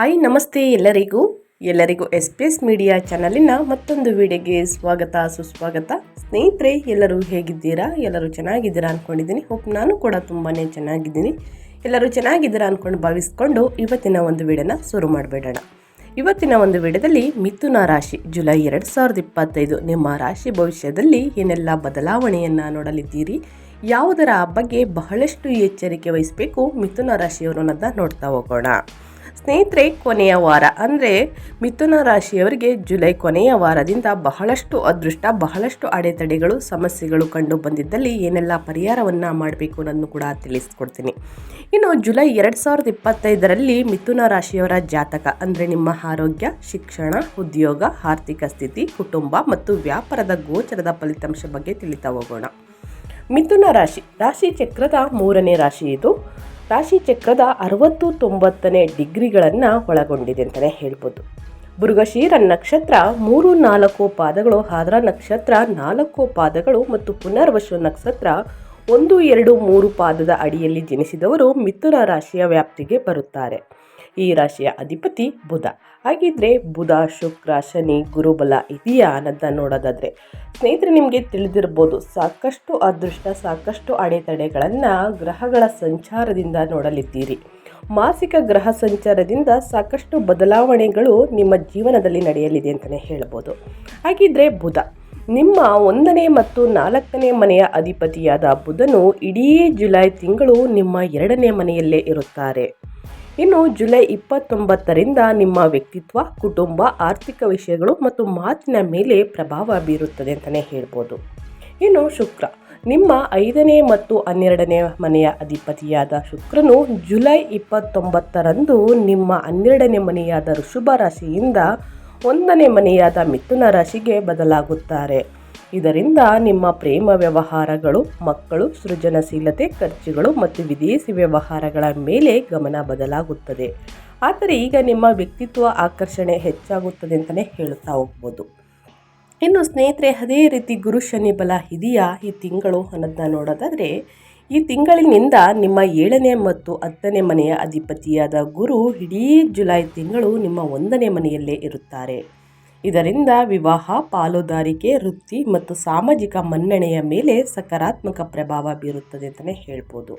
Hi, ನಮಸ್ತೆ ಎಲ್ಲರಿಗೂ. ಎಲ್ಲರಿಗೂ ಎಸ್ ಪಿ ಎಸ್ ಮೀಡಿಯಾ ಚಾನಲಿನ ಮತ್ತೊಂದು ವಿಡಿಯೋಗೆ ಸ್ವಾಗತ, ಸುಸ್ವಾಗತ. ಸ್ನೇಹಿತರೆ, ಎಲ್ಲರೂ ಹೇಗಿದ್ದೀರಾ? ಎಲ್ಲರೂ ಚೆನ್ನಾಗಿದ್ದೀರಾ ಅಂದ್ಕೊಂಡಿದ್ದೀನಿ ಹೋಪ್ ನಾನು ಕೂಡ ತುಂಬಾ ಚೆನ್ನಾಗಿದ್ದೀನಿ. ಎಲ್ಲರೂ ಚೆನ್ನಾಗಿದ್ದೀರಾ ಅಂದ್ಕೊಂಡು ಭಾವಿಸ್ಕೊಂಡು ಇವತ್ತಿನ ಒಂದು ವಿಡಿಯೋನ ಶುರು ಮಾಡಿಬಿಡೋಣ. ಇವತ್ತಿನ ಒಂದು ವಿಡಿಯೋದಲ್ಲಿ ಮಿಥುನ ರಾಶಿ, ಜುಲೈ ಎರಡು ಸಾವಿರದ ಇಪ್ಪತ್ತೈದು. ನಿಮ್ಮ ರಾಶಿ ಭವಿಷ್ಯದಲ್ಲಿ ಏನೆಲ್ಲ ಬದಲಾವಣೆಯನ್ನು ನೋಡಲಿದ್ದೀರಿ? ಯಾವುದರ ಬಗ್ಗೆ ಬಹಳಷ್ಟು ಎಚ್ಚರಿಕೆ ವಹಿಸಬೇಕು ಮಿಥುನ ರಾಶಿಯವರು ಅನ್ನೋದನ್ನ ನೋಡ್ತಾ ಹೋಗೋಣ. ಸ್ನೇಹಿತರೆ, ಕೊನೆಯ ವಾರ, ಅಂದರೆ ಮಿಥುನ ರಾಶಿಯವರಿಗೆ ಜುಲೈ ಕೊನೆಯ ವಾರದಿಂದ ಬಹಳಷ್ಟು ಅದೃಷ್ಟ, ಬಹಳಷ್ಟು ಅಡೆತಡೆಗಳು, ಸಮಸ್ಯೆಗಳು ಕಂಡು ಬಂದಿದ್ದಲ್ಲಿ ಏನೆಲ್ಲ ಪರಿಹಾರವನ್ನು ಮಾಡಬೇಕು ಅನ್ನೋದನ್ನು ಕೂಡ ತಿಳಿಸ್ಕೊಡ್ತೀನಿ. ಇನ್ನು ಜುಲೈ ಎರಡು ಸಾವಿರದ ಇಪ್ಪತ್ತೈದರಲ್ಲಿ ಮಿಥುನ ರಾಶಿಯವರ ಜಾತಕ, ಅಂದರೆ ನಿಮ್ಮ ಆರೋಗ್ಯ, ಶಿಕ್ಷಣ, ಉದ್ಯೋಗ, ಆರ್ಥಿಕ ಸ್ಥಿತಿ, ಕುಟುಂಬ ಮತ್ತು ವ್ಯಾಪಾರದ ಗೋಚರದ ಫಲಿತಾಂಶ ಬಗ್ಗೆ ತಿಳಿತಾ ಹೋಗೋಣ. ಮಿಥುನ ರಾಶಿ ರಾಶಿ ಚಕ್ರದ ಮೂರನೇ ರಾಶಿ ಇದು. ರಾಶಿ ಚಕ್ರದ ಅರವತ್ತು ತೊಂಬತ್ತನೇ ಡಿಗ್ರಿಗಳನ್ನು ಒಳಗೊಂಡಿದೆ ಅಂತಲೇ ಹೇಳ್ಬೋದು. ಮೃಗಶೀರ ನಕ್ಷತ್ರ ಮೂರು ನಾಲ್ಕು ಪಾದಗಳು, ಹಾದ್ರ ನಕ್ಷತ್ರ ನಾಲ್ಕು ಪಾದಗಳು ಮತ್ತು ಪುನರ್ವಶು ನಕ್ಷತ್ರ ಒಂದು, ಎರಡು, ಮೂರು ಪಾದದ ಅಡಿಯಲ್ಲಿ ಜನಿಸಿದವರು ಮಿಥುನ ರಾಶಿಯ ವ್ಯಾಪ್ತಿಗೆ ಬರುತ್ತಾರೆ. ಈ ರಾಶಿಯ ಅಧಿಪತಿ ಬುಧ. ಹಾಗಿದ್ರೆ ಬುಧ, ಶುಕ್ರ, ಶನಿ ಗುರುಬಲ ಇದೆಯಾ ಅನ್ನೋದನ್ನ ನೋಡೋದಾದ್ರೆ ಸ್ನೇಹಿತರೆ, ನಿಮಗೆ ತಿಳಿದಿರ್ಬೋದು ಸಾಕಷ್ಟು ಅದೃಷ್ಟ, ಸಾಕಷ್ಟು ಅಡೆತಡೆಗಳನ್ನು ಗ್ರಹಗಳ ಸಂಚಾರದಿಂದ ನೋಡಲಿದ್ದೀರಿ. ಮಾಸಿಕ ಗ್ರಹ ಸಂಚಾರದಿಂದ ಸಾಕಷ್ಟು ಬದಲಾವಣೆಗಳು ನಿಮ್ಮ ಜೀವನದಲ್ಲಿ ನಡೆಯಲಿದೆ ಅಂತಲೇ ಹೇಳ್ಬೋದು. ಹಾಗಿದ್ರೆ ಬುಧ, ನಿಮ್ಮ ಒಂದನೇ ಮತ್ತು ನಾಲ್ಕನೇ ಮನೆಯ ಅಧಿಪತಿಯಾದ ಬುಧನು ಇಡೀ ಜುಲೈ ತಿಂಗಳು ನಿಮ್ಮ ಎರಡನೇ ಮನೆಯಲ್ಲೇ ಇರುತ್ತಾರೆ. ಇನ್ನು ಜುಲೈ ಇಪ್ಪತ್ತೊಂಬತ್ತರಿಂದ ನಿಮ್ಮ ವ್ಯಕ್ತಿತ್ವ, ಕುಟುಂಬ, ಆರ್ಥಿಕ ವಿಷಯಗಳು ಮತ್ತು ಮಾತಿನ ಮೇಲೆ ಪ್ರಭಾವ ಬೀರುತ್ತದೆ ಅಂತಲೇ ಹೇಳ್ಬೋದು. ಇನ್ನು ಶುಕ್ರ. ನಿಮ್ಮ ಐದನೇ ಮತ್ತು ಹನ್ನೆರಡನೇ ಮನೆಯ ಅಧಿಪತಿಯಾದ ಶುಕ್ರನು ಜುಲೈ ಇಪ್ಪತ್ತೊಂಬತ್ತರಂದು ನಿಮ್ಮ ಹನ್ನೆರಡನೇ ಮನೆಯಾದ ಋಷಭ ರಾಶಿಯಿಂದ ಒಂದನೇ ಮನೆಯಾದ ಮಿಥುನ ರಾಶಿಗೆ ಬದಲಾಗುತ್ತಾರೆ. ಇದರಿಂದ ನಿಮ್ಮ ಪ್ರೇಮ ವ್ಯವಹಾರಗಳು, ಮಕ್ಕಳು, ಸೃಜನಶೀಲತೆ, ಖರ್ಚುಗಳು ಮತ್ತು ವಿದೇಶಿ ವ್ಯವಹಾರಗಳ ಮೇಲೆ ಗಮನ ಬದಲಾಗುತ್ತದೆ. ಆದರೆ ಈಗ ನಿಮ್ಮ ವ್ಯಕ್ತಿತ್ವ ಆಕರ್ಷಣೆ ಹೆಚ್ಚಾಗುತ್ತದೆ ಅಂತಲೇ ಹೇಳ್ತಾ ಹೋಗ್ಬೋದು. ಇನ್ನು ಸ್ನೇಹಿತರೆ, ಅದೇ ರೀತಿ ಗುರು ಶನಿ ಬಲ ಇದೆಯಾ? ಈ ತಿಂಗಳು ಅನ್ನೋದನ್ನ ನೋಡೋದಾದರೆ, ಈ ತಿಂಗಳಿನಿಂದ ನಿಮ್ಮ ಏಳನೇ ಮತ್ತು ಹತ್ತನೇ ಮನೆಯ ಅಧಿಪತಿಯಾದ ಗುರು ಇಡೀ ಜುಲೈ ತಿಂಗಳು ನಿಮ್ಮ ಒಂದನೇ ಮನೆಯಲ್ಲೇ ಇರುತ್ತಾರೆ. ಇದರಿಂದ ವಿವಾಹ, ಪಾಲುದಾರಿಕೆ, ವೃತ್ತಿ ಮತ್ತು ಸಾಮಾಜಿಕ ಮನ್ನಣೆಯ ಮೇಲೆ ಸಕಾರಾತ್ಮಕ ಪ್ರಭಾವ ಬೀರುತ್ತದೆ ಅಂತಲೇ ಹೇಳ್ಬೋದು.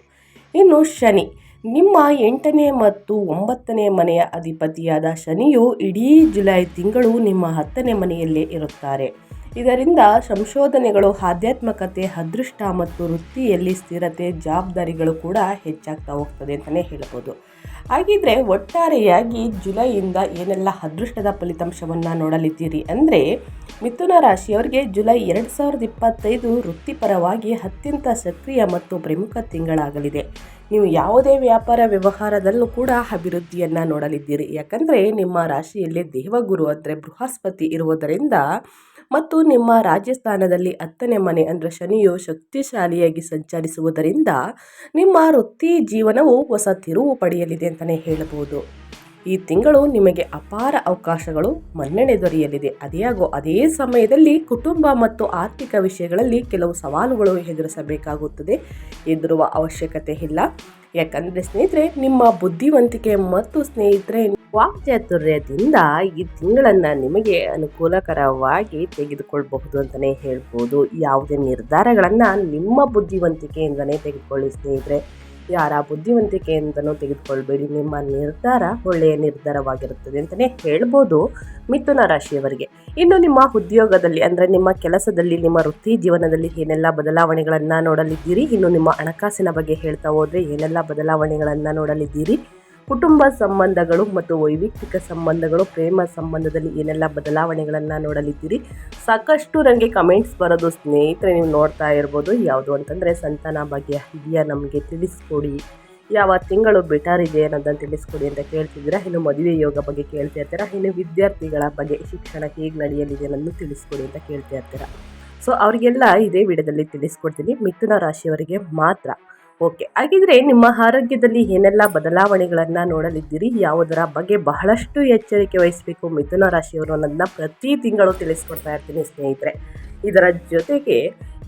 ಇನ್ನು ಶನಿ, ನಿಮ್ಮ ಎಂಟನೇ ಮತ್ತು ಒಂಬತ್ತನೇ ಮನೆಯ ಅಧಿಪತಿಯಾದ ಶನಿಯು ಇಡೀ ಜುಲೈ ತಿಂಗಳು ನಿಮ್ಮ ಹತ್ತನೇ ಮನೆಯಲ್ಲೇ ಇರುತ್ತಾರೆ. ಇದರಿಂದ ಸಂಶೋಧನೆಗಳು, ಆಧ್ಯಾತ್ಮಕತೆ, ಅದೃಷ್ಟ ಮತ್ತು ವೃತ್ತಿಯಲ್ಲಿ ಸ್ಥಿರತೆ, ಜವಾಬ್ದಾರಿಗಳು ಕೂಡ ಹೆಚ್ಚಾಗ್ತಾ ಹೋಗ್ತದೆ ಅಂತಲೇ ಹೇಳ್ಬೋದು. ಹಾಗಿದ್ರೆ ಒಟ್ಟಾರೆಯಾಗಿ ಜುಲೈಯಿಂದ ಏನೆಲ್ಲ ಅದೃಷ್ಟದ ಫಲಿತಾಂಶವನ್ನು ನೋಡಲಿದ್ದೀರಿ ಅಂದರೆ ಮಿಥುನ ರಾಶಿಯವರಿಗೆ ಜುಲೈ ಎರಡು ಸಾವಿರದ ಇಪ್ಪತ್ತೈದು ವೃತ್ತಿಪರವಾಗಿ ಅತ್ಯಂತ ಸಕ್ರಿಯ ಮತ್ತು ಪ್ರಮುಖ ತಿಂಗಳಾಗಲಿದೆ. ನೀವು ಯಾವುದೇ ವ್ಯಾಪಾರ ವ್ಯವಹಾರದಲ್ಲೂ ಕೂಡ ಅಭಿವೃದ್ಧಿಯನ್ನು ನೋಡಲಿದ್ದೀರಿ. ಯಾಕಂದರೆ ನಿಮ್ಮ ರಾಶಿಯಲ್ಲಿ ದೇವಗುರು ಅಂದರೆ ಬೃಹಸ್ಪತಿ ಇರುವುದರಿಂದ ಮತ್ತು ನಿಮ್ಮ ರಾಜಸ್ಥಾನದಲ್ಲಿ ಹತ್ತನೇ ಮನೆ ಅಂದರೆ ಶನಿಯು ಶಕ್ತಿಶಾಲಿಯಾಗಿ ಸಂಚರಿಸುವುದರಿಂದ ನಿಮ್ಮ ವೃತ್ತಿ ಜೀವನವು ಹೊಸ ತಿರುವು ಪಡೆಯಲಿದೆ ಅಂತಲೇ ಹೇಳಬಹುದು. ಈ ತಿಂಗಳು ನಿಮಗೆ ಅಪಾರ ಅವಕಾಶಗಳು, ಮನ್ನಣೆ ದೊರೆಯಲಿದೆ. ಅದೇಯಾಗೋ ಅದೇ ಸಮಯದಲ್ಲಿ ಕುಟುಂಬ ಮತ್ತು ಆರ್ಥಿಕ ವಿಷಯಗಳಲ್ಲಿ ಕೆಲವು ಸವಾಲುಗಳು ಎದುರಿಸಬೇಕಾಗುತ್ತದೆ. ಎದುರುವ ಅವಶ್ಯಕತೆ ಇಲ್ಲ. ಯಾಕಂದರೆ ಸ್ನೇಹಿತರೆ, ನಿಮ್ಮ ಬುದ್ಧಿವಂತಿಕೆ ಮತ್ತು ಸ್ನೇಹಿತರೆ ವಾಕ್ಚಾತುರ್ಯದಿಂದ ಈ ತಿಂಗಳನ್ನು ನಿಮಗೆ ಅನುಕೂಲಕರವಾಗಿ ತೆಗೆದುಕೊಳ್ಬಹುದು ಅಂತಲೇ ಹೇಳ್ಬೋದು. ಯಾವುದೇ ನಿರ್ಧಾರಗಳನ್ನು ನಿಮ್ಮ ಬುದ್ಧಿವಂತಿಕೆಯಿಂದಲೇ ತೆಗೆದುಕೊಳ್ಳಿ ಸ್ನೇಹಿತರೆ. ಯಾರ ಬುದ್ಧಿವಂತಿಕೆಯಿಂದನೂ ತೆಗೆದುಕೊಳ್ಬೇಡಿ. ನಿಮ್ಮ ನಿರ್ಧಾರ ಒಳ್ಳೆಯ ನಿರ್ಧಾರವಾಗಿರುತ್ತದೆ ಅಂತಲೇ ಹೇಳ್ಬೋದು ಮಿಥುನ ರಾಶಿಯವರಿಗೆ. ಇನ್ನು ನಿಮ್ಮ ಉದ್ಯೋಗದಲ್ಲಿ ಅಂದರೆ ನಿಮ್ಮ ಕೆಲಸದಲ್ಲಿ, ನಿಮ್ಮ ವೃತ್ತಿ ಜೀವನದಲ್ಲಿ ಏನೆಲ್ಲ ಬದಲಾವಣೆಗಳನ್ನು ನೋಡಲಿದ್ದೀರಿ? ಇನ್ನು ನಿಮ್ಮ ಹಣಕಾಸಿನ ಬಗ್ಗೆ ಹೇಳ್ತಾ ಹೋದರೆ ಏನೆಲ್ಲ ಬದಲಾವಣೆಗಳನ್ನು ನೋಡಲಿದ್ದೀರಿ? ಕುಟುಂಬ ಸಂಬಂಧಗಳು ಮತ್ತು ವೈಯಕ್ತಿಕ ಸಂಬಂಧಗಳು, ಪ್ರೇಮ ಸಂಬಂಧದಲ್ಲಿ ಏನೆಲ್ಲ ಬದಲಾವಣೆಗಳನ್ನು ನೋಡಲಿದ್ದೀರಿ? ಸಾಕಷ್ಟು ನನಗೆ ಕಮೆಂಟ್ಸ್ ಬರೋದು ಸ್ನೇಹಿತರೆ, ನೀವು ನೋಡ್ತಾ ಇರ್ಬೋದು. ಯಾವುದು ಅಂತಂದರೆ ಸಂತಾನ ಬಗ್ಗೆ ಇದೆಯಾ ನಮಗೆ ತಿಳಿಸ್ಕೊಡಿ. ಯಾವ ತಿಂಗಳು ಬೆಟರ್ ಇದೆ ಅನ್ನೋದನ್ನು ತಿಳಿಸ್ಕೊಡಿ ಅಂತ ಕೇಳ್ತಿದ್ದೀರಾ? ಇನ್ನು ಮದುವೆ ಯೋಗ ಬಗ್ಗೆ ಕೇಳ್ತಾ ಇರ್ತೀರಾ? ಇನ್ನು ವಿದ್ಯಾರ್ಥಿಗಳ ಬಗ್ಗೆ ಶಿಕ್ಷಣ ಹೇಗೆ ನಡೆಯಲಿದೆ ಅನ್ನೋದನ್ನು ತಿಳಿಸ್ಕೊಡಿ ಅಂತ ಕೇಳ್ತಾ ಇರ್ತೀರಾ? ಸೊ ಅವರಿಗೆಲ್ಲ ಇದೇ ವಿಡಿಯೋದಲ್ಲಿ ತಿಳಿಸ್ಕೊಡ್ತೀನಿ. ಮಿಥುನ ರಾಶಿಯವರಿಗೆ ಮಾತ್ರ. ಓಕೆ, ಹಾಗಿದ್ರೆ ನಿಮ್ಮ ಆರೋಗ್ಯದಲ್ಲಿ ಏನೆಲ್ಲ ಬದಲಾವಣೆಗಳನ್ನು ನೋಡಲಿದ್ದೀರಿ? ಯಾವುದರ ಬಗ್ಗೆ ಬಹಳಷ್ಟು ಎಚ್ಚರಿಕೆ ವಹಿಸಬೇಕು? ಮಿಥುನ ರಾಶಿಯವರು ಅನ್ನೋದನ್ನ ಪ್ರತಿ ತಿಂಗಳು ತಿಳಿಸ್ಕೊಡ್ತಾ ಇರ್ತೀನಿ ಸ್ನೇಹಿತರೆ. ಇದರ ಜೊತೆಗೆ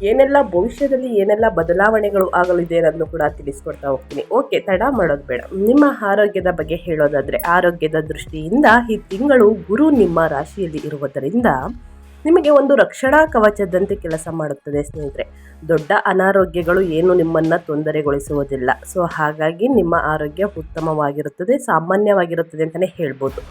ಏನೆಲ್ಲ ಭವಿಷ್ಯದಲ್ಲಿ ಏನೆಲ್ಲ ಬದಲಾವಣೆಗಳು ಆಗಲಿದೆ ಅನ್ನೋದನ್ನು ಕೂಡ ತಿಳಿಸ್ಕೊಡ್ತಾ ಹೋಗ್ತೀನಿ. ಓಕೆ, ತಡ ಮಾಡೋದು ಬೇಡ. ನಿಮ್ಮ ಆರೋಗ್ಯದ ಬಗ್ಗೆ ಹೇಳೋದಾದರೆ, ಆರೋಗ್ಯದ ದೃಷ್ಟಿಯಿಂದ ಈ ತಿಂಗಳು ಗುರು ನಿಮ್ಮ ರಾಶಿಯಲ್ಲಿ ಇರುವುದರಿಂದ ನಿಮಗೆ ಒಂದು ರಕ್ಷಣಾ ಕವಚದಂತೆ ಕೆಲಸ ಮಾಡುತ್ತದೆ ಸ್ನೇಹಿತರೆ. ದೊಡ್ಡ ಅನಾರೋಗ್ಯಗಳು ಏನು ನಿಮ್ಮನ್ನು ತೊಂದರೆಗೊಳಿಸುವುದಿಲ್ಲ. ಸೊ, ಹಾಗಾಗಿ ನಿಮ್ಮ ಆರೋಗ್ಯ ಉತ್ತಮವಾಗಿರುತ್ತದೆ, ಸಾಮಾನ್ಯವಾಗಿರುತ್ತದೆ ಅಂತಲೇ ಹೇಳ್ಬೋದು.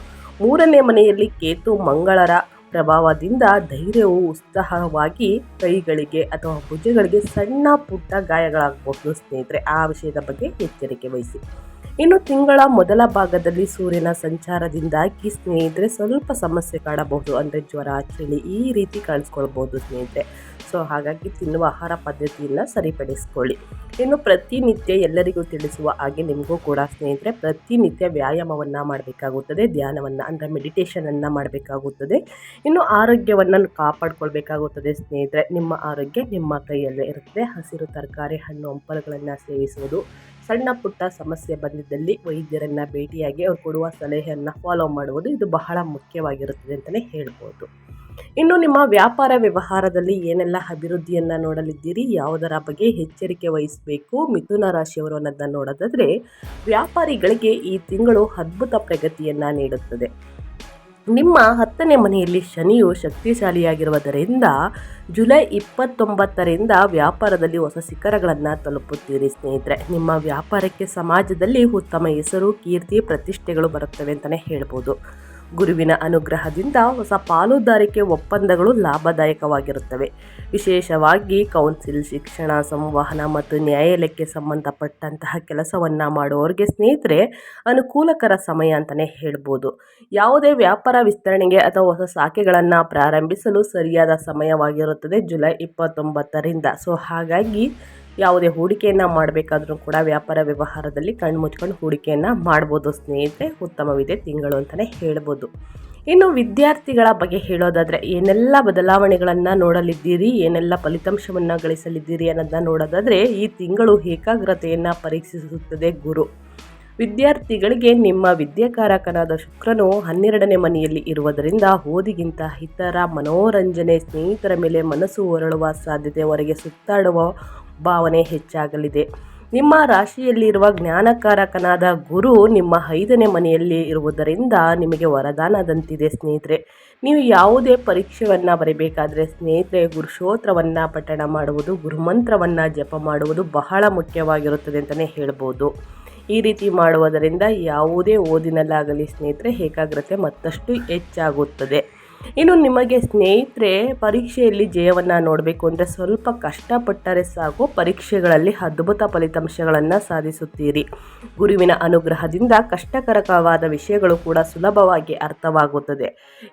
ಮೂರನೇ ಮನೆಯಲ್ಲಿ ಕೇತು ಮಂಗಳರ ಪ್ರಭಾವದಿಂದ ಧೈರ್ಯವು ಉತ್ಸಾಹವಾಗಿ ಕೈಗಳಿಗೆ ಅಥವಾ ಭುಜಗಳಿಗೆ ಸಣ್ಣ ಪುಟ್ಟ ಗಾಯಗಳಾಗಬಹುದು ಸ್ನೇಹಿತರೆ. ಆ ವಿಷಯದ ಬಗ್ಗೆ ಎಚ್ಚರಿಕೆ ವಹಿಸಿ. ಇನ್ನು ತಿಂಗಳ ಮೊದಲ ಭಾಗದಲ್ಲಿ ಸೂರ್ಯನ ಸಂಚಾರದಿಂದಾಗಿ ಸ್ನೇಹಿತರೆ ಸ್ವಲ್ಪ ಸಮಸ್ಯೆ ಕಾಡಬಹುದು. ಅಂದರೆ ಜ್ವರ, ಚಳಿ ಈ ರೀತಿ ಕಾಣಿಸ್ಕೊಳ್ಬೋದು ಸ್ನೇಹಿತರೆ. ಸೊ ಹಾಗಾಗಿ ತಿನ್ನುವ ಆಹಾರ ಪದ್ಧತಿಯನ್ನು ಸರಿಪಡಿಸ್ಕೊಳ್ಳಿ. ಇನ್ನು ಪ್ರತಿನಿತ್ಯ ಎಲ್ಲರಿಗೂ ತಿಳಿಸುವ ಹಾಗೆ ನಿಮಗೂ ಕೂಡ ಸ್ನೇಹಿತರೆ, ಪ್ರತಿನಿತ್ಯ ವ್ಯಾಯಾಮವನ್ನು ಮಾಡಬೇಕಾಗುತ್ತದೆ. ಧ್ಯಾನವನ್ನು, ಅಂದರೆ ಮೆಡಿಟೇಷನನ್ನು ಮಾಡಬೇಕಾಗುತ್ತದೆ. ಇನ್ನು ಆರೋಗ್ಯವನ್ನು ಕಾಪಾಡಿಕೊಳ್ಬೇಕಾಗುತ್ತದೆ ಸ್ನೇಹಿತರೆ. ನಿಮ್ಮ ಆರೋಗ್ಯ ನಿಮ್ಮ ಕೈಯಲ್ಲೇ ಇರುತ್ತದೆ. ಹಸಿರು ತರಕಾರಿ, ಹಣ್ಣು, ಹಂಪಲುಗಳನ್ನು ಸೇವಿಸುವುದು ಸಣ್ಣ ಪುಟ್ಟ ಸಮಸ್ಯೆ ಬಂದಿದ್ದಲ್ಲಿ ವೈದ್ಯರನ್ನು ಭೇಟಿಯಾಗಿ ಅವ್ರು ಕೊಡುವ ಸಲಹೆಯನ್ನು ಫಾಲೋ ಮಾಡುವುದು ಇದು ಬಹಳ ಮುಖ್ಯವಾಗಿರುತ್ತದೆ ಅಂತಲೇ ಹೇಳ್ಬೋದು. ಇನ್ನು ನಿಮ್ಮ ವ್ಯಾಪಾರ ವ್ಯವಹಾರದಲ್ಲಿ ಏನೆಲ್ಲ ಅಭಿವೃದ್ಧಿಯನ್ನು ನೋಡಲಿದ್ದೀರಿ? ಯಾವುದರ ಬಗ್ಗೆ ಎಚ್ಚರಿಕೆ ವಹಿಸಬೇಕು? ಮಿಥುನ ರಾಶಿಯವರು ಅನ್ನೋದನ್ನು ನೋಡೋದಾದರೆ ವ್ಯಾಪಾರಿಗಳಿಗೆ ಈ ತಿಂಗಳು ಅದ್ಭುತ ಪ್ರಗತಿಯನ್ನು ನೀಡುತ್ತದೆ. ನಿಮ್ಮ ಹತ್ತನೇ ಮನೆಯಲ್ಲಿ ಶನಿಯು ಶಕ್ತಿಶಾಲಿಯಾಗಿರುವುದರಿಂದ ಜುಲೈ ಇಪ್ಪತ್ತೊಂಬತ್ತರಿಂದ ವ್ಯಾಪಾರದಲ್ಲಿ ಹೊಸ ಶಿಖರಗಳನ್ನು ತಲುಪುತ್ತೀರಿ ಸ್ನೇಹಿತರೆ. ನಿಮ್ಮ ವ್ಯಾಪಾರಕ್ಕೆ ಸಮಾಜದಲ್ಲಿ ಉತ್ತಮ ಹೆಸರು, ಕೀರ್ತಿ, ಪ್ರತಿಷ್ಠೆಗಳು ಬರುತ್ತವೆ ಅಂತಲೇ ಹೇಳ್ಬೋದು. ಗುರುವಿನ ಅನುಗ್ರಹದಿಂದ ಹೊಸ ಪಾಲುದಾರಿಕೆ ಒಪ್ಪಂದಗಳು ಲಾಭದಾಯಕವಾಗಿರುತ್ತವೆ. ವಿಶೇಷವಾಗಿ ಕೌನ್ಸಿಲ್, ಶಿಕ್ಷಣ, ಸಂವಹನ ಮತ್ತು ನ್ಯಾಯಾಲಯಕ್ಕೆ ಸಂಬಂಧಪಟ್ಟಂತಹ ಕೆಲಸವನ್ನು ಮಾಡುವವರಿಗೆ ಸ್ನೇಹಿತರೆ ಅನುಕೂಲಕರ ಸಮಯ ಅಂತಲೇ ಹೇಳ್ಬೋದು. ಯಾವುದೇ ವ್ಯಾಪಾರ ವಿಸ್ತರಣೆಗೆ ಅಥವಾ ಹೊಸ ಶಾಖೆಗಳನ್ನು ಪ್ರಾರಂಭಿಸಲು ಸರಿಯಾದ ಸಮಯವಾಗಿರುತ್ತದೆ ಜುಲೈ ಇಪ್ಪತ್ತೊಂಬತ್ತರಿಂದ. ಸೊ ಹಾಗಾಗಿ ಯಾವುದೇ ಹೂಡಿಕೆಯನ್ನು ಮಾಡಬೇಕಾದ್ರೂ ಕೂಡ ವ್ಯಾಪಾರ ವ್ಯವಹಾರದಲ್ಲಿ ಕಣ್ಣು ಮುಚ್ಕೊಂಡು ಹೂಡಿಕೆಯನ್ನು ಮಾಡ್ಬೋದು ಸ್ನೇಹಿತರೆ. ಉತ್ತಮವಿದೆ ತಿಂಗಳು ಅಂತಲೇ ಹೇಳ್ಬೋದು. ಇನ್ನು ವಿದ್ಯಾರ್ಥಿಗಳ ಬಗ್ಗೆ ಹೇಳೋದಾದರೆ, ಏನೆಲ್ಲ ಬದಲಾವಣೆಗಳನ್ನು ನೋಡಲಿದ್ದೀರಿ, ಏನೆಲ್ಲ ಫಲಿತಾಂಶವನ್ನು ಗಳಿಸಲಿದ್ದೀರಿ ಅನ್ನೋದನ್ನ ನೋಡೋದಾದರೆ, ಈ ತಿಂಗಳು ಏಕಾಗ್ರತೆಯನ್ನು ಪರೀಕ್ಷಿಸುತ್ತದೆ ಗುರು. ವಿದ್ಯಾರ್ಥಿಗಳಿಗೆ ನಿಮ್ಮ ವಿದ್ಯಾಕಾರಕನಾದ ಶುಕ್ರನು ಹನ್ನೆರಡನೇ ಮನೆಯಲ್ಲಿ ಇರುವುದರಿಂದ ಓದಿಗಿಂತ ಇತರ ಮನೋರಂಜನೆ, ಸ್ನೇಹಿತರ ಮೇಲೆ ಮನಸ್ಸು ಹೊರಳುವ ಸಾಧ್ಯತೆ, ಹೊರಗೆ ಸುತ್ತಾಡುವ ಭಾವನೆ ಹೆಚ್ಚಾಗಲಿದೆ. ನಿಮ್ಮ ರಾಶಿಯಲ್ಲಿರುವ ಜ್ಞಾನಕಾರಕನಾದ ಗುರು ನಿಮ್ಮ ಐದನೇ ಮನೆಯಲ್ಲಿ ಇರುವುದರಿಂದ ನಿಮಗೆ ವರದಾನದಂತಿದೆ ಸ್ನೇಹಿತರೆ. ನೀವು ಯಾವುದೇ ಪರೀಕ್ಷೆಯನ್ನು ಬರೀಬೇಕಾದರೆ ಸ್ನೇಹಿತರೆ, ಗುರುಶೋತ್ರವನ್ನು ಪಠಣ ಮಾಡುವುದು, ಗುರುಮಂತ್ರವನ್ನು ಜಪ ಮಾಡುವುದು ಬಹಳ ಮುಖ್ಯವಾಗಿರುತ್ತದೆ ಅಂತಲೇ ಹೇಳ್ಬೋದು. ಈ ರೀತಿ ಮಾಡುವುದರಿಂದ ಯಾವುದೇ ಓದಿನಲ್ಲಾಗಲಿ ಸ್ನೇಹಿತರೆ, ಏಕಾಗ್ರತೆ ಮತ್ತಷ್ಟು ಹೆಚ್ಚಾಗುತ್ತದೆ. ಇನ್ನು ನಿಮಗೆ ಸ್ನೇಹಿತರೆ, ಪರೀಕ್ಷೆಯಲ್ಲಿ ಜಯವನ್ನು ನೋಡಬೇಕು ಅಂದರೆ ಸ್ವಲ್ಪ ಕಷ್ಟಪಟ್ಟರೆ ಸಾಕು. ಪರೀಕ್ಷೆಗಳಲ್ಲಿ ಅದ್ಭುತ ಫಲಿತಾಂಶಗಳನ್ನು ಸಾಧಿಸುತ್ತೀರಿ. ಗುರುವಿನ ಅನುಗ್ರಹದಿಂದ ಕಷ್ಟಕರಕವಾದ ವಿಷಯಗಳು ಕೂಡ ಸುಲಭವಾಗಿ ಅರ್ಥವಾಗುತ್ತದೆ.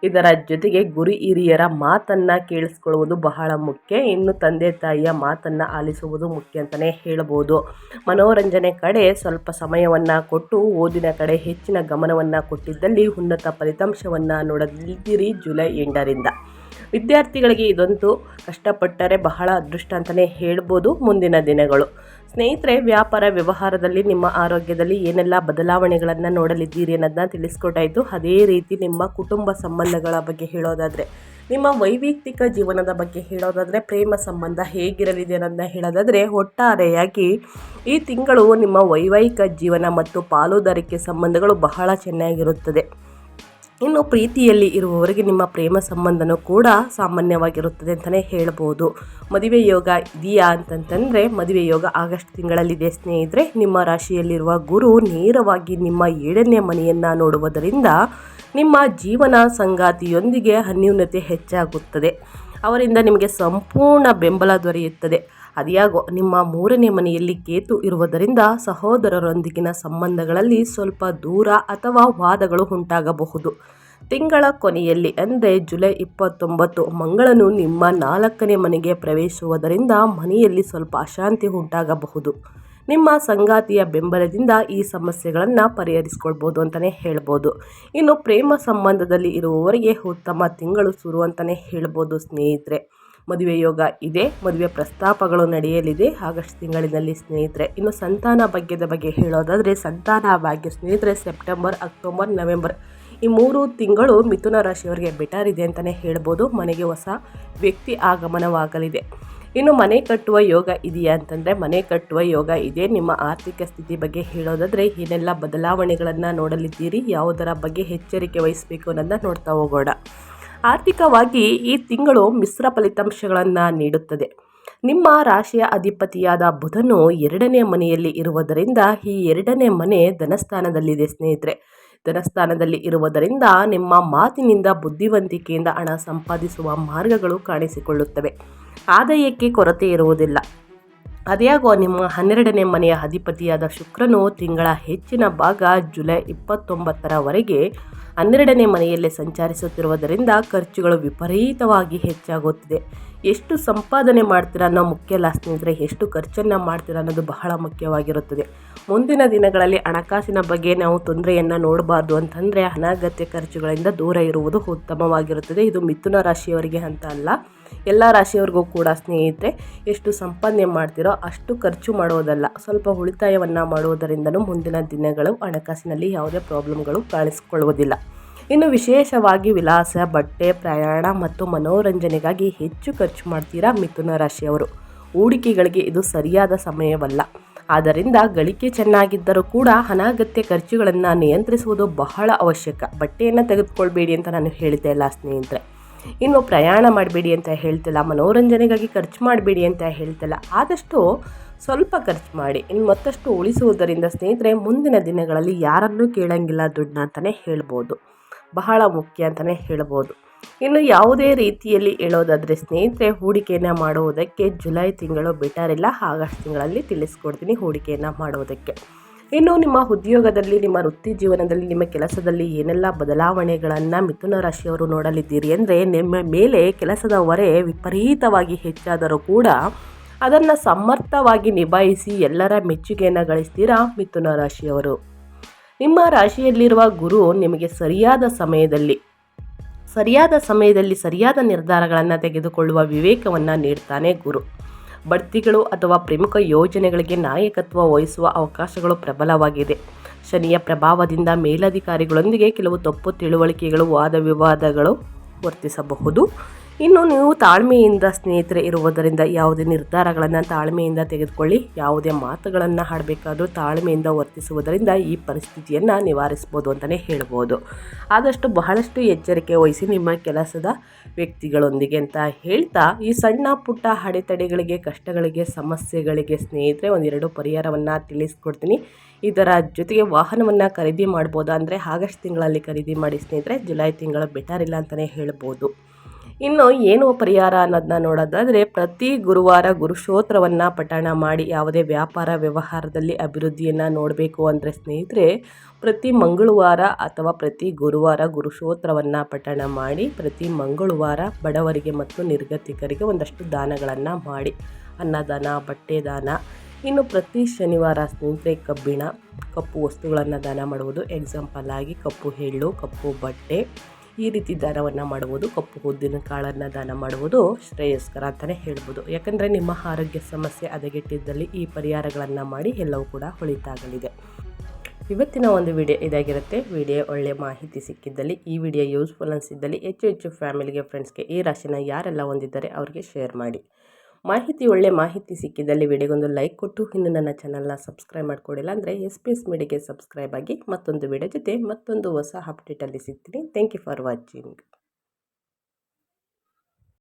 ಇದರ ಜೊತೆಗೆ ಗುರು ಹಿರಿಯರ ಮಾತನ್ನು ಕೇಳಿಸ್ಕೊಳ್ಳುವುದು ಬಹಳ ಮುಖ್ಯ. ಇನ್ನು ತಂದೆ ತಾಯಿಯ ಮಾತನ್ನು ಆಲಿಸುವುದು ಮುಖ್ಯ ಅಂತಲೇ ಹೇಳ್ಬೋದು. ಮನೋರಂಜನೆ ಕಡೆ ಸ್ವಲ್ಪ ಸಮಯವನ್ನು ಕೊಟ್ಟು ಓದಿನ ಕಡೆ ಹೆಚ್ಚಿನ ಗಮನವನ್ನು ಕೊಟ್ಟಿದ್ದಲ್ಲಿ ಉನ್ನತ ಫಲಿತಾಂಶವನ್ನು ನೋಡಲಿದ್ದೀರಿ ಜುಲೈ ಎಂಟರಿಂದ. ವಿದ್ಯಾರ್ಥಿಗಳಿಗೆ ಇದಂತೂ ಕಷ್ಟಪಟ್ಟರೆ ಬಹಳ ಅದೃಷ್ಟ ಅಂತಲೇ ಹೇಳ್ಬೋದು ಮುಂದಿನ ದಿನಗಳು. ಸ್ನೇಹಿತರೆ, ವ್ಯಾಪಾರ ವ್ಯವಹಾರದಲ್ಲಿ ನಿಮ್ಮ ಆರೋಗ್ಯದಲ್ಲಿ ಏನೆಲ್ಲ ಬದಲಾವಣೆಗಳನ್ನು ನೋಡಲಿದ್ದೀರಿ ಅನ್ನೋದನ್ನ ತಿಳಿಸ್ಕೊಟ್ಟಾಯಿತು. ಅದೇ ರೀತಿ ನಿಮ್ಮ ಕುಟುಂಬ ಸಂಬಂಧಗಳ ಬಗ್ಗೆ ಹೇಳೋದಾದರೆ, ನಿಮ್ಮ ವೈಯಕ್ತಿಕ ಜೀವನದ ಬಗ್ಗೆ ಹೇಳೋದಾದರೆ, ಪ್ರೇಮ ಸಂಬಂಧ ಹೇಗಿರಲಿದೆ ಅನ್ನೋದನ್ನ ಹೇಳೋದಾದರೆ, ಒಟ್ಟಾರೆಯಾಗಿ ಈ ತಿಂಗಳು ನಿಮ್ಮ ವೈವಾಹಿಕ ಜೀವನ ಮತ್ತು ಪಾಲುದಾರಿಕೆ ಸಂಬಂಧಗಳು ಬಹಳ ಚೆನ್ನಾಗಿರುತ್ತದೆ. ಇನ್ನು ಪ್ರೀತಿಯಲ್ಲಿ ಇರುವವರಿಗೆ ನಿಮ್ಮ ಪ್ರೇಮ ಸಂಬಂಧನೂ ಕೂಡ ಸಾಮಾನ್ಯವಾಗಿರುತ್ತದೆ ಅಂತಲೇ ಹೇಳ್ಬೋದು. ಮದುವೆ ಯೋಗ ಇದೆಯಾ ಅಂತಂತಂದರೆ ಮದುವೆ ಯೋಗ ಆಗಸ್ಟ್ ತಿಂಗಳಲ್ಲಿದೆ ಸ್ನೇಹಿತರೆ. ನಿಮ್ಮ ರಾಶಿಯಲ್ಲಿರುವ ಗುರು ನೇರವಾಗಿ ನಿಮ್ಮ ಏಳನೇ ಮನೆಯನ್ನು ನೋಡುವುದರಿಂದ ನಿಮ್ಮ ಜೀವನ ಸಂಗಾತಿಯೊಂದಿಗೆ ಅನ್ಯೂನ್ಯತೆ ಹೆಚ್ಚಾಗುತ್ತದೆ. ಅವರಿಂದ ನಿಮಗೆ ಸಂಪೂರ್ಣ ಬೆಂಬಲ ದೊರೆಯುತ್ತದೆ. ಅದ್ಯಾಗೋ ನಿಮ್ಮ ಮೂರನೇ ಮನೆಯಲ್ಲಿ ಕೇತು ಇರುವುದರಿಂದ ಸಹೋದರರೊಂದಿಗಿನ ಸಂಬಂಧಗಳಲ್ಲಿ ಸ್ವಲ್ಪ ದೂರ ಅಥವಾ ವಾದಗಳು ಉಂಟಾಗಬಹುದು. ತಿಂಗಳ ಕೊನೆಯಲ್ಲಿ ಅಂದರೆ ಜುಲೈ ಇಪ್ಪತ್ತೊಂಬತ್ತು ಮಂಗಳನು ನಿಮ್ಮ ನಾಲ್ಕನೇ ಮನೆಗೆ ಪ್ರವೇಶಿಸುವುದರಿಂದ ಮನೆಯಲ್ಲಿ ಸ್ವಲ್ಪ ಅಶಾಂತಿ ಉಂಟಾಗಬಹುದು. ನಿಮ್ಮ ಸಂಗಾತಿಯ ಬೆಂಬಲದಿಂದ ಈ ಸಮಸ್ಯೆಗಳನ್ನು ಪರಿಹರಿಸ್ಕೊಳ್ಬೋದು ಅಂತಲೇ ಹೇಳ್ಬೋದು. ಇನ್ನು ಪ್ರೇಮ ಸಂಬಂಧದಲ್ಲಿ ಇರುವವರಿಗೆ ಉತ್ತಮ ತಿಂಗಳು ಶುರು ಅಂತಲೇ ಹೇಳ್ಬೋದು ಸ್ನೇಹಿತರೆ. ಮದುವೆ ಯೋಗ ಇದೆ, ಮದುವೆ ಪ್ರಸ್ತಾಪಗಳು ನಡೆಯಲಿದೆ. ಆಗಸ್ಟ್ ತಿಂಗಳಿನಲ್ಲಿ ಸ್ನೇಹಿತರೆ, ಇನ್ನು ಸಂತಾನ ಭಾಗ್ಯದ ಬಗ್ಗೆ ಹೇಳೋದಾದರೆ ಸಂತಾನ ಭಾಗ್ಯ ಸ್ನೇಹಿತರೆ, ಸೆಪ್ಟೆಂಬರ್, ಅಕ್ಟೋಬರ್, ನವೆಂಬರ್ ಈ ಮೂರು ತಿಂಗಳು ಮಿಥುನ ರಾಶಿಯವರಿಗೆ ಬೆಟರ್ ಇದೆ ಅಂತಲೇ ಹೇಳ್ಬೋದು. ಮನೆಗೆ ಹೊಸ ವ್ಯಕ್ತಿ ಆಗಮನವಾಗಲಿದೆ. ಇನ್ನು ಮನೆ ಕಟ್ಟುವ ಯೋಗ ಇದೆಯಾ ಅಂತಂದರೆ, ಮನೆ ಕಟ್ಟುವ ಯೋಗ ಇದೆ. ನಿಮ್ಮ ಆರ್ಥಿಕ ಸ್ಥಿತಿ ಬಗ್ಗೆ ಹೇಳೋದಾದರೆ, ಏನೆಲ್ಲ ಬದಲಾವಣೆಗಳನ್ನು ನೋಡಲಿದ್ದೀರಿ, ಯಾವುದರ ಬಗ್ಗೆ ಎಚ್ಚರಿಕೆ ವಹಿಸಬೇಕು ಅನ್ನೋದನ್ನ ನೋಡ್ತಾ ಹೋಗೋಣ. ಆರ್ಥಿಕವಾಗಿ ಈ ತಿಂಗಳು ಮಿಶ್ರ ಫಲಿತಾಂಶಗಳನ್ನು ನೀಡುತ್ತದೆ. ನಿಮ್ಮ ರಾಶಿಯ ಅಧಿಪತಿಯಾದ ಬುಧನು ಎರಡನೇ ಮನೆಯಲ್ಲಿ ಇರುವುದರಿಂದ ಈ ಎರಡನೇ ಮನೆ ಧನಸ್ಥಾನದಲ್ಲಿದೆ ಸ್ನೇಹಿತರೆ. ಧನಸ್ಥಾನದಲ್ಲಿ ಇರುವುದರಿಂದ ನಿಮ್ಮ ಮಾತಿನಿಂದ ಬುದ್ಧಿವಂತಿಕೆಯಿಂದ ಹಣ ಸಂಪಾದಿಸುವ ಮಾರ್ಗಗಳು ಕಾಣಿಸಿಕೊಳ್ಳುತ್ತವೆ. ಆದಾಯಕ್ಕೆ ಕೊರತೆ ಇರುವುದಿಲ್ಲ. ಅದ್ಯಾಗೋ ನಿಮ್ಮ ಹನ್ನೆರಡನೇ ಮನೆಯ ಅಧಿಪತಿಯಾದ ಶುಕ್ರನು ತಿಂಗಳ ಹೆಚ್ಚಿನ ಭಾಗ ಜುಲೈ ಇಪ್ಪತ್ತೊಂಬತ್ತರವರೆಗೆ ಹನ್ನೆರಡನೇ ಮನೆಯಲ್ಲೇ ಸಂಚರಿಸುತ್ತಿರುವುದರಿಂದ ಖರ್ಚುಗಳು ವಿಪರೀತವಾಗಿ ಹೆಚ್ಚಾಗುತ್ತಿದೆ. ಎಷ್ಟು ಸಂಪಾದನೆ ಮಾಡ್ತೀರಾ ಅನ್ನೋ ಮುಖ್ಯ ಅಲ್ಲ ಸ್ನೇಹಿತರೆ, ಎಷ್ಟು ಖರ್ಚನ್ನು ಮಾಡ್ತೀರಾ ಅನ್ನೋದು ಬಹಳ ಮುಖ್ಯವಾಗಿರುತ್ತದೆ. ಮುಂದಿನ ದಿನಗಳಲ್ಲಿ ಹಣಕಾಸಿನ ಬಗ್ಗೆ ನಾವು ತೊಂದರೆಯನ್ನು ನೋಡಬಾರ್ದು ಅಂತಂದರೆ ಅನಗತ್ಯ ಖರ್ಚುಗಳಿಂದ ದೂರ ಇರುವುದು ಉತ್ತಮವಾಗಿರುತ್ತದೆ. ಇದು ಮಿಥುನ ರಾಶಿಯವರಿಗೆ ಅಂತ ಅಲ್ಲ, ಎಲ್ಲ ರಾಶಿಯವರಿಗೂ ಕೂಡ ಸ್ನೇಹಿತರೆ, ಎಷ್ಟು ಸಂಪಾದನೆ ಮಾಡ್ತೀರೋ ಅಷ್ಟು ಖರ್ಚು ಮಾಡೋದಲ್ಲ. ಸ್ವಲ್ಪ ಉಳಿತಾಯವನ್ನು ಮಾಡುವುದರಿಂದಲೂ ಮುಂದಿನ ದಿನಗಳು ಹಣಕಾಸಿನಲ್ಲಿ ಯಾವುದೇ ಪ್ರಾಬ್ಲಮ್ಗಳು ಕಾಣಿಸಿಕೊಳ್ಳುವುದಿಲ್ಲ. ಇನ್ನು ವಿಶೇಷವಾಗಿ ವಿಲಾಸ ಬಟ್ಟೆ, ಪ್ರಯಾಣ ಮತ್ತು ಮನೋರಂಜನೆಗಾಗಿ ಹೆಚ್ಚು ಖರ್ಚು ಮಾಡ್ತೀರಾ ಮಿಥುನ ರಾಶಿಯವರು? ಹೂಡಿಕೆಗಳಿಗೆ ಇದು ಸರಿಯಾದ ಸಮಯವಲ್ಲ. ಆದ್ದರಿಂದ ಗಳಿಕೆ ಚೆನ್ನಾಗಿದ್ದರೂ ಕೂಡ ಅನಾಗತ್ಯ ಖರ್ಚುಗಳನ್ನು ನಿಯಂತ್ರಿಸುವುದು ಬಹಳ ಅವಶ್ಯಕ. ಬಟ್ಟೆಯನ್ನು ತೆಗೆದುಕೊಳ್ಬೇಡಿ ಅಂತ ನಾನು ಹೇಳ್ತಾ ಇಲ್ಲ ಸ್ನೇಹಿತರೆ. ಇನ್ನು ಪ್ರಯಾಣ ಮಾಡಬೇಡಿ ಅಂತ ಹೇಳ್ತಿಲ್ಲ ಮನೋರಂಜನೆಗಾಗಿ ಖರ್ಚು ಮಾಡಬೇಡಿ ಅಂತ ಹೇಳ್ತಿಲ್ಲ ಆದಷ್ಟು ಸ್ವಲ್ಪ ಖರ್ಚು ಮಾಡಿ. ಇನ್ನು ಮತ್ತಷ್ಟು ಉಳಿಸುವುದರಿಂದ ಸ್ನೇಹಿತರೆ, ಮುಂದಿನ ದಿನಗಳಲ್ಲಿ ಯಾರನ್ನೂ ಕೇಳಂಗಿಲ್ಲ ದುಡ್ಡನ್ನ ಅಂತಲೇ ಹೇಳ್ಬೋದು. ಬಹಳ ಮುಖ್ಯ ಅಂತಲೇ ಹೇಳ್ಬೋದು. ಇನ್ನು ಯಾವುದೇ ರೀತಿಯಲ್ಲಿ ಹೇಳೋದಾದರೆ ಸ್ನೇಹಿತರೆ, ಹೂಡಿಕೆಯನ್ನು ಮಾಡುವುದಕ್ಕೆ ಜುಲೈ ತಿಂಗಳು ಬೆಟರ್ ಇಲ್ಲ. ಆಗಸ್ಟ್ ತಿಂಗಳಲ್ಲಿ ತಿಳಿಸ್ಕೊಡ್ತೀನಿ ಹೂಡಿಕೆಯನ್ನು ಮಾಡುವುದಕ್ಕೆ. ಇನ್ನು ನಿಮ್ಮ ಉದ್ಯೋಗದಲ್ಲಿ, ನಿಮ್ಮ ವೃತ್ತಿ ಜೀವನದಲ್ಲಿ, ನಿಮ್ಮ ಕೆಲಸದಲ್ಲಿ ಏನೆಲ್ಲ ಬದಲಾವಣೆಗಳನ್ನು ಮಿಥುನ ರಾಶಿಯವರು ನೋಡಲಿದ್ದೀರಿ ಅಂದರೆ ನಿಮ್ಮ ಮೇಲೆ ಕೆಲಸದ ಹೊರೆ ವಿಪರೀತವಾಗಿ ಹೆಚ್ಚಾದರೂ ಕೂಡ ಅದನ್ನು ಸಮರ್ಥವಾಗಿ ನಿಭಾಯಿಸಿ ಎಲ್ಲರ ಮೆಚ್ಚುಗೆಯನ್ನು ಗಳಿಸ್ತೀರಾ ಮಿಥುನ ರಾಶಿಯವರು. ನಿಮ್ಮ ರಾಶಿಯಲ್ಲಿರುವ ಗುರು ನಿಮಗೆ ಸರಿಯಾದ ಸಮಯದಲ್ಲಿ ಸರಿಯಾದ ಸಮಯದಲ್ಲಿ ಸರಿಯಾದ ನಿರ್ಧಾರಗಳನ್ನು ತೆಗೆದುಕೊಳ್ಳುವ ವಿವೇಕವನ್ನು ನೀಡ್ತಾನೆ ಗುರು. ಬಡ್ತಿಗಳು ಅಥವಾ ಪ್ರಮುಖ ಯೋಜನೆಗಳಿಗೆ ನಾಯಕತ್ವ ವಹಿಸುವ ಅವಕಾಶಗಳು ಪ್ರಬಲವಾಗಿದೆ. ಶನಿಯ ಪ್ರಭಾವದಿಂದ ಮೇಲಧಿಕಾರಿಗಳೊಂದಿಗೆ ಕೆಲವು ತಪ್ಪು ತಿಳುವಳಿಕೆಗಳು ವಾದ ವಿವಾದಗಳು ವರ್ತಿಸಬಹುದು. ಇನ್ನು ನೀವು ತಾಳ್ಮೆಯಿಂದ ಸ್ನೇಹಿತರೆ ಇರುವುದರಿಂದ ಯಾವುದೇ ನಿರ್ಧಾರಗಳನ್ನು ತಾಳ್ಮೆಯಿಂದ ತೆಗೆದುಕೊಳ್ಳಿ, ಯಾವುದೇ ಮಾತುಗಳನ್ನು ಹಾಡಬೇಕಾದ್ರೂ ತಾಳ್ಮೆಯಿಂದ ವರ್ತಿಸುವುದರಿಂದ ಈ ಪರಿಸ್ಥಿತಿಯನ್ನು ನಿವಾರಿಸ್ಬೋದು ಅಂತಲೇ ಹೇಳ್ಬೋದು. ಆದಷ್ಟು ಬಹಳಷ್ಟು ಎಚ್ಚರಿಕೆ ವಹಿಸಿ ನಿಮ್ಮ ಕೆಲಸದ ವ್ಯಕ್ತಿಗಳೊಂದಿಗೆ ಅಂತ ಹೇಳ್ತಾ, ಈ ಸಣ್ಣ ಪುಟ್ಟ ಅಡೆತಡೆಗಳಿಗೆ, ಕಷ್ಟಗಳಿಗೆ, ಸಮಸ್ಯೆಗಳಿಗೆ ಸ್ನೇಹಿತರೆ ಒಂದೆರಡು ಪರಿಹಾರವನ್ನು ತಿಳಿಸ್ಕೊಡ್ತೀನಿ. ಇದರ ಜೊತೆಗೆ ವಾಹನವನ್ನು ಖರೀದಿ ಮಾಡ್ಬೋದಾ ಅಂದರೆ ಆಗಸ್ಟ್ ತಿಂಗಳಲ್ಲಿ ಖರೀದಿ ಮಾಡಿ ಸ್ನೇಹಿತರೆ, ಜುಲೈ ತಿಂಗಳು ಬೆಟರ್ ಇಲ್ಲ ಅಂತಲೇ ಹೇಳ್ಬೋದು. ಇನ್ನು ಏನು ಪರಿಹಾರ ಅನ್ನೋದನ್ನ ನೋಡೋದಾದರೆ ಪ್ರತಿ ಗುರುವಾರ ಗುರುಶೋತ್ರವನ್ನು ಪಠಣ ಮಾಡಿ ಯಾವುದೇ ವ್ಯಾಪಾರ ವ್ಯವಹಾರದಲ್ಲಿ ಅಭಿವೃದ್ಧಿಯನ್ನು ನೋಡಬೇಕು ಅಂದರೆ ಸ್ನೇಹಿತರೆ, ಪ್ರತಿ ಮಂಗಳವಾರ ಅಥವಾ ಪ್ರತಿ ಗುರುವಾರ ಗುರುಶೋತ್ರವನ್ನು ಪಠಣ ಮಾಡಿ, ಪ್ರತಿ ಮಂಗಳವಾರ ಬಡವರಿಗೆ ಮತ್ತು ನಿರ್ಗತಿಕರಿಗೆ ಒಂದಷ್ಟು ದಾನಗಳನ್ನು ಮಾಡಿ. ಅನ್ನದಾನ ಬಟ್ಟೆ ದಾನ ಇನ್ನು ಪ್ರತಿ ಶನಿವಾರ ಸ್ನೇಹಿತರೆ ಕಬ್ಬಿಣ, ಕಪ್ಪು ವಸ್ತುಗಳನ್ನು ದಾನ ಮಾಡುವುದು ಎಕ್ಸಾಂಪಲ್ ಆಗಿ ಕಪ್ಪು ಎಳ್ಳು, ಕಪ್ಪು ಬಟ್ಟೆ ಈ ರೀತಿ ದಾನವನ್ನು ಮಾಡುವುದು ಕಪ್ಪು ಉದ್ದಿನ ಕಾಳನ್ನು ದಾನ ಮಾಡುವುದು ಶ್ರೇಯಸ್ಕರ ಅಂತಲೇ ಹೇಳ್ಬೋದು. ಯಾಕಂದರೆ ನಿಮ್ಮ ಆರೋಗ್ಯ ಸಮಸ್ಯೆ ಹದಗೆಟ್ಟಿದ್ದಲ್ಲಿ ಈ ಪರಿಹಾರಗಳನ್ನು ಮಾಡಿ ಎಲ್ಲವೂ ಕೂಡ ಹೊಳಿತಾಗಲಿದೆ. ಇವತ್ತಿನ ಒಂದು ವಿಡಿಯೋ ಇದಾಗಿರುತ್ತೆ. ವಿಡಿಯೋ ಒಳ್ಳೆಯ ಮಾಹಿತಿ ಸಿಕ್ಕಿದ್ದಲ್ಲಿ, ಈ ವಿಡಿಯೋ ಯೂಸ್ಫುಲ್ ಅನಿಸಿದ್ದಲ್ಲಿ, ಹೆಚ್ಚು ಹೆಚ್ಚು ಫ್ಯಾಮಿಲಿಗೆ ಫ್ರೆಂಡ್ಸ್ಗೆ ಈ ರಾಶಿನ ಯಾರೆಲ್ಲ ಹೊಂದಿದ್ದಾರೆ ಅವರಿಗೆ ಶೇರ್ ಮಾಡಿ. ಮಾಹಿತಿ, ಒಳ್ಳೆ ಮಾಹಿತಿ ಸಿಕ್ಕಿದಲ್ಲಿ ವಿಡಿಯೋಗೊಂದು ಲೈಕ್ ಕೊಟ್ಟು, ಇನ್ನು ನನ್ನ ಚಾನಲ್ನ ಸಬ್ಸ್ಕ್ರೈಬ್ ಮಾಡ್ಕೊಡಿಲ್ಲ ಅಂದರೆ ಎಸ್ ಪಿ ಎಸ್ ಮೀಡಿಯಾಗೆ ಸಬ್ಸ್ಕ್ರೈಬ್ ಆಗಿ ಮತ್ತೊಂದು ವಿಡಿಯೋ ಜೊತೆ ಮತ್ತೊಂದು ಹೊಸ ಅಪ್ಡೇಟಲ್ಲಿ ಸಿಗ್ತೀನಿ. Thank you for watching